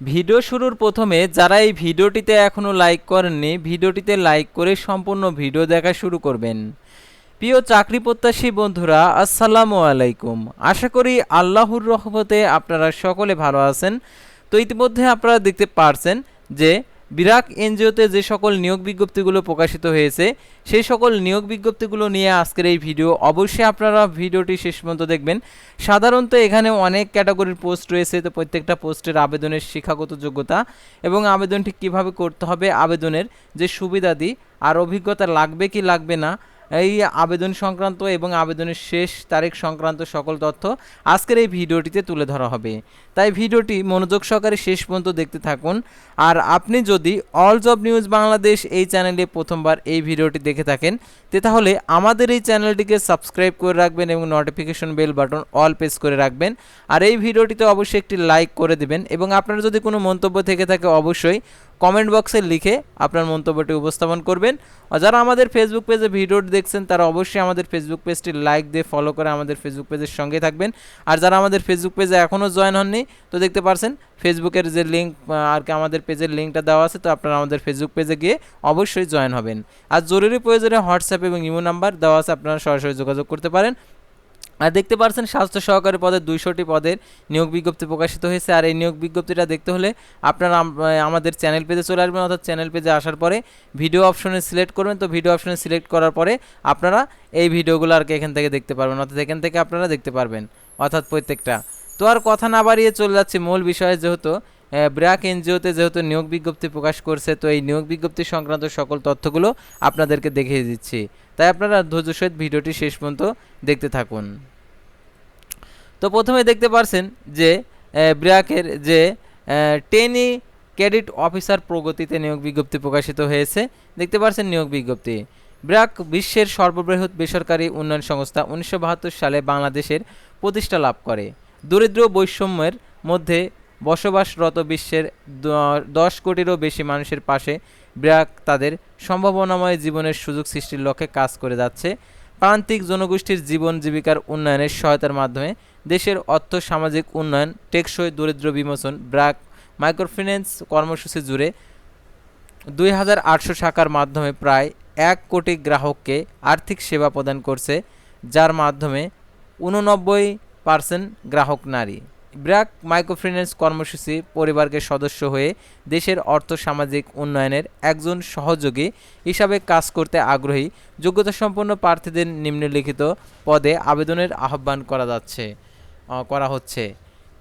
Video শুরুর প্রথমে যারা এই ভিডিওটিতে এখনও লাইক করেননি, ভিডিওটিতে লাইক করে সম্পূর্ণ ভিডিও দেখা শুরু করবেন। প্রিয় চাকরি প্রত্যাশী বন্ধুরা, আসসালামু আলাইকুম। আশা করি আল্লাহর রহমতে আপনারা সকলে ভালো আছেন। তো ইতিমধ্যে আপনারা দেখতে পারছেন যে বিরাক এনজিওতে যে সকল নিয়োগ বিজ্ঞপ্তিগুলো প্রকাশিত হয়েছে, সেই সকল নিয়োগ বিজ্ঞপ্তিগুলো নিয়ে আজকের এই ভিডিও। অবশ্যই আপনারা ভিডিওটি শেষ পর্যন্ত দেখবেন। সাধারণত এখানে অনেক ক্যাটাগরির পোস্ট রয়েছে, তো প্রত্যেকটা পোস্টের আবেদনের শিক্ষাগত যোগ্যতা এবং আবেদনটি কীভাবে করতে হবে, আবেদনের যে সুবিধাদি আর অভিজ্ঞতা লাগবে কি লাগবে না এই আবেদন সংক্রান্ত এবং আবেদনের শেষ তারিখ সংক্রান্ত সকল তথ্য আজকের এই ভিডিওটিতে তুলে ধরা হবে। তাই ভিডিওটি মনোযোগ সহকারে শেষ পর্যন্ত দেখতে থাকুন। আর আপনি যদি অল জব নিউজ বাংলাদেশ এই চ্যানেলে প্রথমবার এই ভিডিওটি দেখে থাকেন, তে তাহলে আমাদের এই চ্যানেলটিকে সাবস্ক্রাইব করে রাখবেন এবং notification bell button all press করে রাখবেন। আর এই ভিডিওটিতে অবশ্যই একটি লাইক করে দেবেন এবং আপনার যদি কোনো মন্তব্য থেকে থাকে অবশ্যই কমেন্ট বক্সে লিখে আপনার মন্তব্যটি উপস্থাপন করবেন। আর যারা আমাদের ফেসবুক পেজে ভিডিওটি দেখছেন, তারা অবশ্যই আমাদের ফেসবুক পেজটি লাইক দিয়ে ফলো করে আমাদের ফেসবুক পেজের সঙ্গে থাকবেন। আর যারা আমাদের ফেসবুক পেজে এখনও জয়েন হননি, তো দেখতে পারছেন ফেসবুকের যে লিঙ্ক আর কি আমাদের পেজের লিঙ্কটা দেওয়া আছে, তো আপনারা আমাদের ফেসবুক পেজে গিয়ে অবশ্যই জয়েন হবেন। আর জরুরি প্রয়োজনে হোয়াটসঅ্যাপ এবং ইমো নাম্বার দেওয়া আছে, আপনারা সরাসরি যোগাযোগ করতে পারেন। আর দেখতে পারছেন, স্বাস্থ্য সহকারী পদের দুইশোটি পদের নিয়োগ বিজ্ঞপ্তি প্রকাশিত হয়েছে। আর এই নিয়োগ বিজ্ঞপ্তিটা দেখতে হলে আপনারা আমাদের চ্যানেল পেজে চলে আসবেন, অর্থাৎ চ্যানেল পেজে আসার পরে ভিডিও অপশনে সিলেক্ট করবেন। তো ভিডিও অপশনে সিলেক্ট করার পরে আপনারা এই ভিডিওগুলো আর কি এখান থেকে দেখতে পারবেন, অর্থাৎ এখান থেকে আপনারা দেখতে পারবেন, অর্থাৎ প্রত্যেকটা। তো আর কথা না বাড়িয়ে চলে যাচ্ছে মূল বিষয়ে, যেহেতু ব্র্যাক এনজিওতে যেহেতু নিয়োগ বিজ্ঞপ্তি প্রকাশ করছে, তো এই নিয়োগ বিজ্ঞপ্তি সংক্রান্ত সকল তথ্যগুলো আপনাদেরকে দেখিয়ে দিচ্ছি। তাই আপনারা ধৈর্য সহিত ভিডিওটি শেষ পর্যন্ত দেখতে থাকুন। তো প্রথমে দেখতে পারছেন যে ব্র্যাকের যে টেনি ক্রেডিট অফিসার প্রগতিতে নিয়োগ বিজ্ঞপ্তি প্রকাশিত হয়েছে। দেখতে পারছেন নিয়োগ বিজ্ঞপ্তি। ব্র্যাক বিশ্বের সর্ববৃহৎ বেসরকারি উন্নয়ন সংস্থা উনিশশো বাহাত্তর সালে বাংলাদেশের প্রতিষ্ঠা লাভ করে। দরিদ্র বৈষম্যের মধ্যে বসবাসরত বিশ্বের দশ কোটিরও বেশি মানুষের পাশে ব্র্যাক তাদের সম্ভাবনাময় জীবনের সুযোগ সৃষ্টির লক্ষ্যে কাজ করে যাচ্ছে। প্রান্তিক জনগোষ্ঠীর জীবন জীবিকার উন্নয়নের সহায়তার মাধ্যমে দেশের অর্থ সামাজিক উন্নয়ন, টেকসই দরিদ্র বিমোচন ব্র্যাক মাইক্রোফিন্যান্স কর্মসূচি জুড়ে দুই হাজার আটশো শাখার মাধ্যমে প্রায় এক কোটি গ্রাহককে আর্থিক সেবা প্রদান করছে, যার মাধ্যমে উননব্বই পার্সেন্ট গ্রাহক নারী। ব্র্যাক মাইক্রোফিন্যান্স কর্মসূচি পরিবারকে সদস্য হয়ে দেশের অর্থ সামাজিক উন্নয়নের একজন সহযোগী হিসাবে কাজ করতে আগ্রহী, যোগ্যতাসম্পন্ন প্রার্থীদের নিম্নলিখিত পদে আবেদনের আহ্বান করা যাচ্ছে করা হচ্ছে।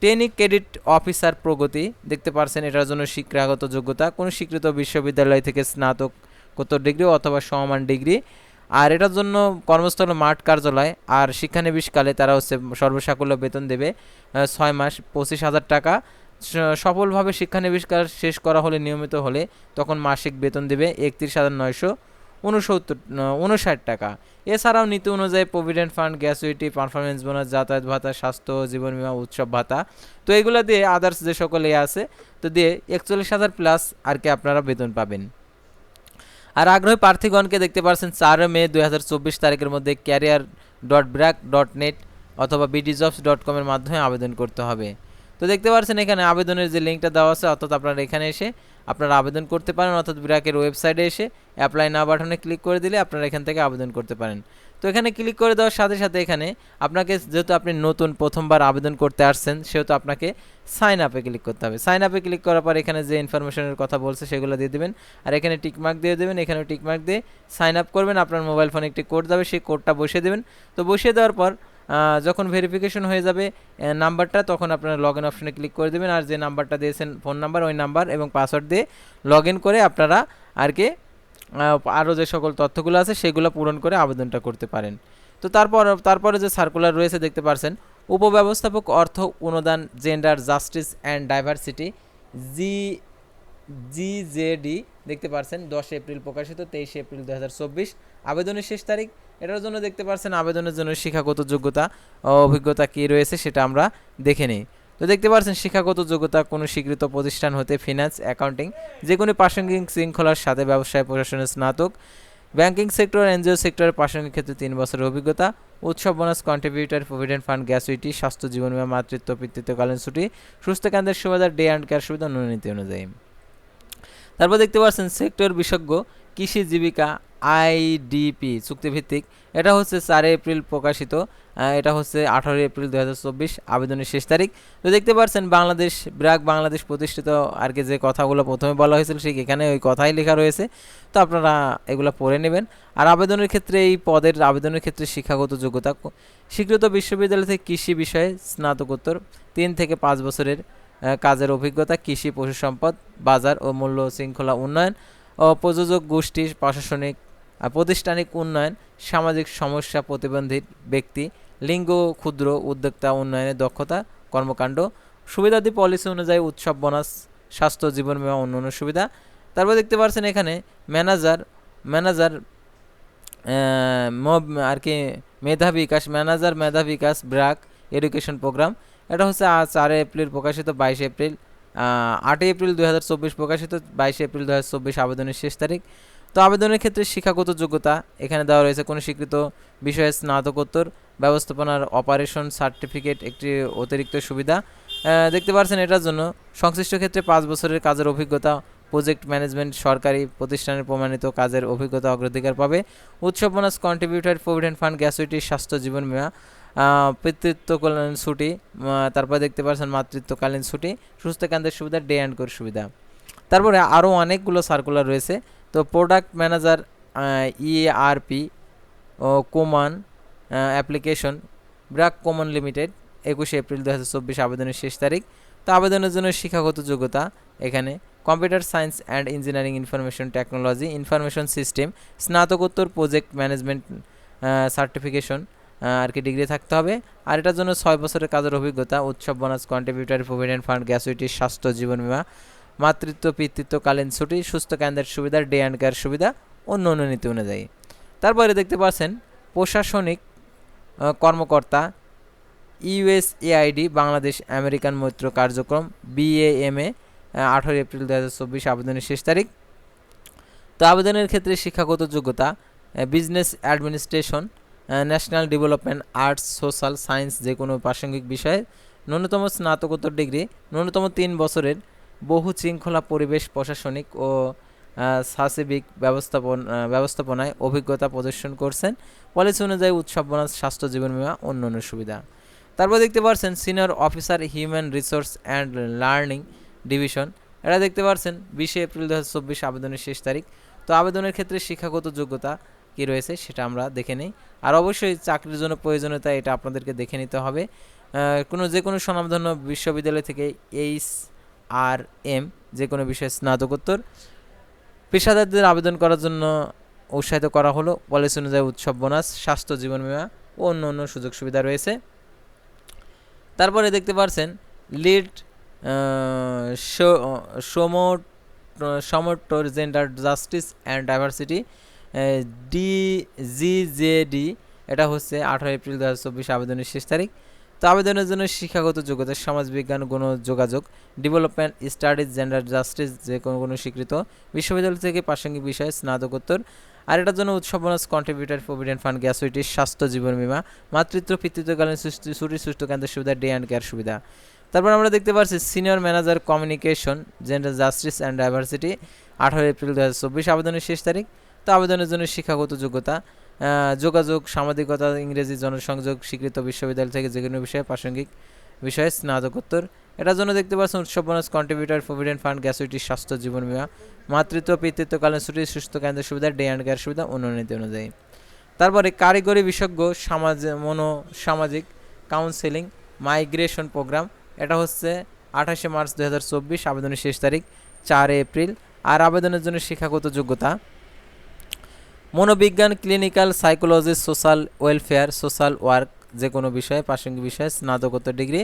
টেনিক ক্রেডিট অফিসার প্রগতি, দেখতে পারছেন এটার জন্য শিক্ষাগত যোগ্যতা। কোনো স্বীকৃত বিশ্ববিদ্যালয় থেকে স্নাতকোত্তর ডিগ্রি অথবা সমমান ডিগ্রি আর এটার জন্য কর্মস্থল মাঠ কার্যালয়, আর শিক্ষানবিশকালে তারা হচ্ছে সর্বসাকুল্য বেতন দেবে ছয় মাস, পঁচিশ হাজার টাকা। সফলভাবে শিক্ষানবিষ্কার শেষ করা হলে, নিয়মিত হলে তখন মাসিক বেতন দেবে একত্রিশ হাজার নয়শো উনসত্তর উনষাট টাকা। এছাড়াও নীতি অনুযায়ী provident fund gratuity performance bonus, যাতায়াত ভাতা, স্বাস্থ্য, জীবন বিমা, উৎসব ভাতা। তো এগুলো দিয়ে আদার্স যে সকলে আছে, তো দিয়ে একচল্লিশ হাজার প্লাস আর কি আপনারা বেতন পাবেন। আর আগ্রহী প্রার্থীগণকে দেখতে পাচ্ছেন চার মে দু হাজার চব্বিশ তারিখের মধ্যে career dot BRAC dot net অথবা বিডিজবস ডট কমের মাধ্যমে আবেদন করতে হবে। তো দেখতে পাচ্ছেন এখানে আবেদনের যে লিঙ্কটা দেওয়া আছে, অর্থাৎ আপনারা এখানে এসে আপনারা আবেদন করতে পারেন, অর্থাৎ ব্র্যাকের ওয়েবসাইটে এসে অ্যাপ্লাই না বাটনে ক্লিক করে দিলে আপনারা এখান থেকে আবেদন করতে পারেন। তো এখানে ক্লিক করে দেওয়ার সাথে সাথে এখানে আপনাকে যেহেতু আপনি নতুন প্রথমবার আবেদন করতে আসছেন, সেহেতু আপনাকে সাইন আপে ক্লিক করতে হবে। সাইন আপে ক্লিক করার পর এখানে যে ইনফরমেশনের কথা বলছে সেগুলো দিয়ে দেবেন। আর এখানে টিকমার্ক দিয়ে দেবেন। এখানে টিকমার্ক দিয়ে সাইন আপ করবেন। আপনার মোবাইল ফোনে একটি কোড যাবে, সেই কোডটা বসিয়ে দেবেন। তো বসিয়ে দেওয়ার পর যখন ভেরিফিকেশন হয়ে যাবে নাম্বারটা তখন আপনারা লগ ইন অপশনে ক্লিক করে দেবেন। আর যে নাম্বারটা দিয়েছেন ফোন নাম্বার ওই নাম্বার এবং পাসওয়ার্ড দিয়ে লগ ইন করে আপনারা আর কি আরও যে সকল তথ্যগুলো আছে, সেগুলো পূরণ করে আবেদনটা করতে পারেন। তো তারপর, তারপরে যে সার্কুলার রয়েছে, দেখতে পারছেন, উপব্যবস্থাপক অর্থ অনুদান gender justice and diversity G G GJD দেখতে পারছেন, দশ এপ্রিল প্রকাশিত, তেইশে এপ্রিল দু হাজার চব্বিশ, আবেদনের শেষ তারিখ, এটার জন্য দেখতে পারছেন, আবেদনের জন্য শিক্ষাগত যোগ্যতা, অভিজ্ঞতা কী রয়েছে, সেটা আমরা দেখে নিই। তো দেখতে পাচ্ছেন শিক্ষাগত যোগ্যতা কোনো স্বীকৃত প্রতিষ্ঠান হতে ফিনান্স অ্যাকাউন্টিং যে কোনো প্রাসঙ্গিক শৃঙ্খলার সাথে ব্যবসায় প্রশাসনের স্নাতক ব্যাংকিং সেক্টর এনজিও সেক্টরের প্রাসঙ্গিক ক্ষেত্রে তিন বছরের অভিজ্ঞতা, উৎসব bonus contributor provident fund gratuity স্বাস্থ্য, জীবন বীমা, মাতৃত্ব, পিতৃত্বকালীন ছুটি সুস্থ কেন্দ্রের সুবিধা ডে অ্যান্ড কেয়ার সুবিধা নীতি অনুযায়ী। তারপর দেখতে পাচ্ছেন সেক্টর বিশেষজ্ঞ কৃষি জীবিকা আইডিপি, চুক্তিভিত্তিক। এটা হচ্ছে চারই এপ্রিল প্রকাশিত এটা হচ্ছে আঠারোই এপ্রিল দু হাজার চব্বিশ আবেদনের শেষ তারিখ। তো দেখতে পাচ্ছেন, বাংলাদেশ ব্র্যাক বাংলাদেশ প্রতিষ্ঠিত আর কি যে কথাগুলো প্রথমে বলা হয়েছিল, ঠিক এখানে ওই কথাই লেখা রয়েছে। তো আপনারা এগুলো পড়ে নেবেন। আর আবেদনের ক্ষেত্রে এই পদের, আবেদনের ক্ষেত্রে শিক্ষাগত যোগ্যতা স্বীকৃত বিশ্ববিদ্যালয় থেকে কৃষি বিষয়ে স্নাতকোত্তর, তিন থেকে পাঁচ বছরের কাজের অভিজ্ঞতা, কৃষি, পশু সম্পদ, বাজার ও মূল্য শৃঙ্খলা উন্নয়ন ও প্রযোজক গোষ্ঠী প্রশাসনিক প্রতিষ্ঠানিক উন্নয়ন, সামাজিক সমস্যা প্রতিবন্ধী ব্যক্তি, লিঙ্গ ক্ষুদ্র উদ্যোক্তা উন্নয়নে দক্ষতা, কর্মকাণ্ড, সুবিধাদি পলিসি অনুযায়ী উৎসব, বোনাস, স্বাস্থ্য, জীবন বীমা, অন্যান্য সুবিধা। তারপর দেখতে পাচ্ছেন এখানে ম্যানেজার ম্যানেজার আর কি, মেধা বিকাশ, ম্যানেজার, মেধা বিকাশ ব্র্যাক এডুকেশন প্রোগ্রাম। এটা হচ্ছে চার এপ্রিল প্রকাশিত, বাইশে এপ্রিল আটই এপ্রিল দু হাজার চব্বিশ প্রকাশিত, বাইশে এপ্রিল দুহাজার চব্বিশ আবেদনের শেষ তারিখ। তো আবেদনের ক্ষেত্রে শিক্ষাগত যোগ্যতা এখানে দেওয়া রয়েছে। কোনো স্বীকৃত বিষয়ে স্নাতকোত্তর, ব্যবস্থাপনার অপারেশন সার্টিফিকেট একটি অতিরিক্ত সুবিধা। দেখতে পাচ্ছেন এটার জন্য সংশ্লিষ্ট ক্ষেত্রে পাঁচ বছরের কাজের অভিজ্ঞতা প্রজেক্ট ম্যানেজমেন্ট সরকারি প্রতিষ্ঠানের প্রমাণিত কাজের অভিজ্ঞতা অগ্রাধিকার পাবে। উৎসব bonus contributor provident fund gratuity স্বাস্থ্য জীবন বীমা পিতৃত্বকালীন ছুটি তারপরে দেখতে পাচ্ছেন মাতৃত্বকালীন ছুটি, সুস্থ কেন্দ্রের সুবিধা ডে অ্যান্ড কোর সুবিধা। তারপরে আরও অনেকগুলো সার্কুলার রয়েছে। তো প্রোডাক্ট ম্যানেজার ইআরপি ও common application BRAC common limited একুশে এপ্রিল দু চব্বিশ আবেদনের শেষ তারিখ। তো আবেদনের জন্য শিক্ষাগত যোগ্যতা এখানে। Computer science and engineering information technology information system স্নাতকোত্তর প্রজেক্ট ম্যানেজমেন্ট সার্টিফিকেশন আর কি ডিগ্রি থাকতে হবে। আর এটার জন্য ছয় বছরের কাজের অভিজ্ঞতা, উৎসব bonus contributory provident fund gratuity, স্বাস্থ্য, জীবন বীমা মাতৃত্ব, পিতৃত্বকালীন ছুটি, সুস্থ কেন্দ্রের সুবিধা ডে অ্যান্ড কেয়ার সুবিধা, অন্য অন্য নীতি অনুযায়ী। তারপরে দেখতে পাচ্ছেন, প্রশাসনিক কর্মকর্তা ইউএসএআইডি বাংলাদেশ আমেরিকান মৈত্র কার্যক্রম বিএএমএ আঠারো এপ্রিল দু হাজার চব্বিশ আবেদনের শেষ তারিখ। তো আবেদনের ক্ষেত্রে শিক্ষাগত যোগ্যতা business administration national development arts social science যে কোনো প্রাসঙ্গিক বিষয়ে ন্যূনতম স্নাতকোত্তর ডিগ্রি ন্যূনতম তিন বছরের বহু শৃঙ্খলা পরিবেশ প্রশাসনিক ও সাসিবিক ব্যবস্থাপন ব্যবস্থাপনায় অভিজ্ঞতা প্রদর্শন করছেন। পলিসি অনুযায়ী উৎসব, বোনাস, স্বাস্থ্য, জীবন বীমা, অন্যান্য সুবিধা। তারপর দেখতে পাচ্ছেন senior officer human resource and learning division. এটা দেখতে পাচ্ছেন বিশে এপ্রিল দু হাজার চব্বিশ আবেদনের শেষ তারিখ। তো আবেদনের ক্ষেত্রে শিক্ষাগত যোগ্যতা কি রয়েছে সেটা আমরা দেখে নিই। আর অবশ্যই চাকরির জন্য প্রয়োজনীয়তা এটা আপনাদেরকে দেখে নিতে হবে। কোনো যে কোনো স্বনামধন্য বিশ্ববিদ্যালয় থেকে এইচ আর এম, যে কোনো বিষয়ে স্নাতকোত্তর পেশাদারদের আবেদন করার জন্য উৎসাহিত করা হলো। পলিসি অনুযায়ী উৎসব, বোনাস, স্বাস্থ্য, জীবন বীমা ও অন্য অন্য সুযোগ সুবিধা রয়েছে। তারপরে দেখতে পাচ্ছেন লিড সমোট, সমোটর gender justice and diversity D GJD এটা হচ্ছে আঠারো এপ্রিল দু হাজার চব্বিশ আবেদনের শেষ তারিখ। তো আবেদনের জন্য শিক্ষাগত যোগ্যতা, সমাজবিজ্ঞান গণ যোগাযোগ ডেভেলপমেন্ট স্টাডিজ জেন্ডার জাস্টিস যে কোনো কোনো স্বীকৃত বিশ্ববিদ্যালয় থেকে প্রাসঙ্গিক বিষয়ে, স্নাতকোত্তর। আর এটার জন্য উৎসব bonus contributor provident fund gratuity স্বাস্থ্য জীবন বীমা, মাতৃত্ব, পিতৃত্বকালীন ছুটি সুষ্ঠু কেন্দ্রের সুবিধা ডে অ্যান্ড কেয়ার সুবিধা। তারপর আমরা দেখতে পাচ্ছি senior manager communication gender justice and diversity আঠারো এপ্রিল দু হাজার চব্বিশ আবেদনের শেষ তারিখ। তো আবেদনের জন্য শিক্ষাগত যোগ্যতা যোগাযোগ সামাজিকতা ইংরেজি জনসংযোগ, স্বীকৃত বিশ্ববিদ্যালয় থেকে যে কোনো বিষয়ে প্রাসঙ্গিক বিষয়ে স্নাতকোত্তর। এটার জন্য দেখতে পাচ্ছেন উৎসব bonus contributor provident fund gratuity স্বাস্থ্য, জীবন বীমা, মাতৃত্ব, পিতৃত্বকালীন ছুটি, সুস্থ কেন্দ্রের সুবিধা ডে অ্যান্ড কেয়ার সুবিধা উন্নয়নীতি অনুযায়ী। তারপরে কারিগরি বিশেষজ্ঞ, সমাজ, মনো সামাজিক কাউন্সেলিং মাইগ্রেশন প্রোগ্রাম এটা হচ্ছে আঠাশে মার্চ দু হাজার চব্বিশ, আবেদনের শেষ তারিখ চার এপ্রিল। আর আবেদনের জন্য শিক্ষাগত যোগ্যতা মনোবিজ্ঞান clinical psychology social welfare social work যে কোনো বিষয়ে, প্রাসঙ্গিক বিষয়ে, স্নাতকোত্তর ডিগ্রি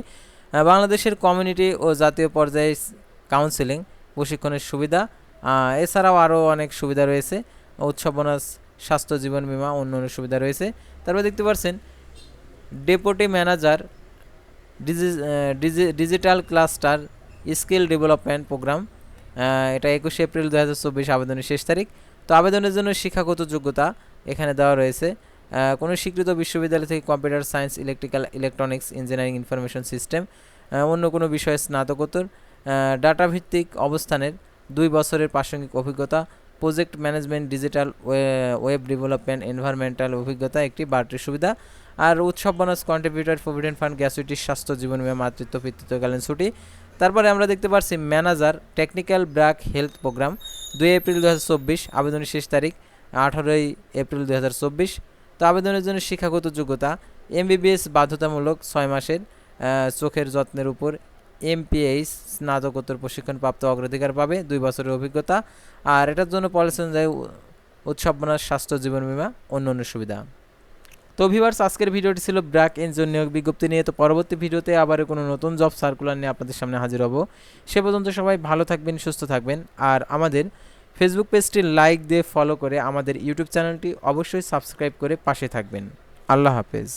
বাংলাদেশের কমিউনিটি ও জাতীয় পর্যায়ে কাউন্সেলিং প্রশিক্ষণের সুবিধা এছাড়াও আরও অনেক সুবিধা রয়েছে। উৎসব স্বাস্থ্য জীবন বীমা অন্য অন্য সুবিধা রয়েছে। তারপর দেখতে পাচ্ছেন deputy manager digital cluster skill development programme এটা একুশে এপ্রিল দু হাজার চব্বিশ আবেদনের শেষ তারিখ। তো আবেদনের জন্য শিক্ষাগত যোগ্যতা এখানে দেওয়া রয়েছে। কোনো স্বীকৃত বিশ্ববিদ্যালয় থেকে computer science, electrical, electronics, engineering information system অন্য কোনো বিষয়ে স্নাতকোত্তর। ডাটা ভিত্তিক অবস্থানের দুই বছরের প্রাসঙ্গিক অভিজ্ঞতা, project management, digital web development, environmental অভিজ্ঞতা একটি বাড়তির সুবিধা। আর উৎসব bonus, contributor, provident fund gratuity স্বাস্থ্য জীবন বিমা মাতৃত্ব, পিতৃত্বকালীন ছুটি তারপরে আমরা দেখতে পাচ্ছি manager technical BRAC health programme, দুই এপ্রিল দু হাজার চব্বিশ, আবেদনের শেষ তারিখ আঠারোই এপ্রিল দু হাজার চব্বিশ। তো আবেদনের জন্য শিক্ষাগত যোগ্যতা, এমবিবিএস বাধ্যতামূলক ছয় মাসের চোখের যত্নের উপর এমপিএইচ স্নাতকোত্তর প্রশিক্ষণ প্রাপ্ত অগ্রাধিকার পাবে, দুই বছরের অভিজ্ঞতা। আর এটার জন্য পলিসি অনুযায়ী উ- উৎসব স্বাস্থ্য জীবন বীমা অন্য অন্য সুবিধা। তো ভিভার্স আজকের ভিডিওটি ছিল ব্র্যাক এনজিও নিয়োগ বিজ্ঞপ্তি নিয়ে। তো পরবর্তী ভিডিওতে আবারও কোনো নতুন জব সার্কুলার নিয়ে আপনাদের সামনে হাজির হব। সে পর্যন্ত সবাই ভালো থাকবেন, সুস্থ থাকবেন। আর আমাদের ফেসবুক পেজটি লাইক দিয়ে ফলো করে আমাদের ইউটিউব চ্যানেলটি অবশ্যই সাবস্ক্রাইব করে পাশে থাকবেন। আল্লাহ হাফেজ।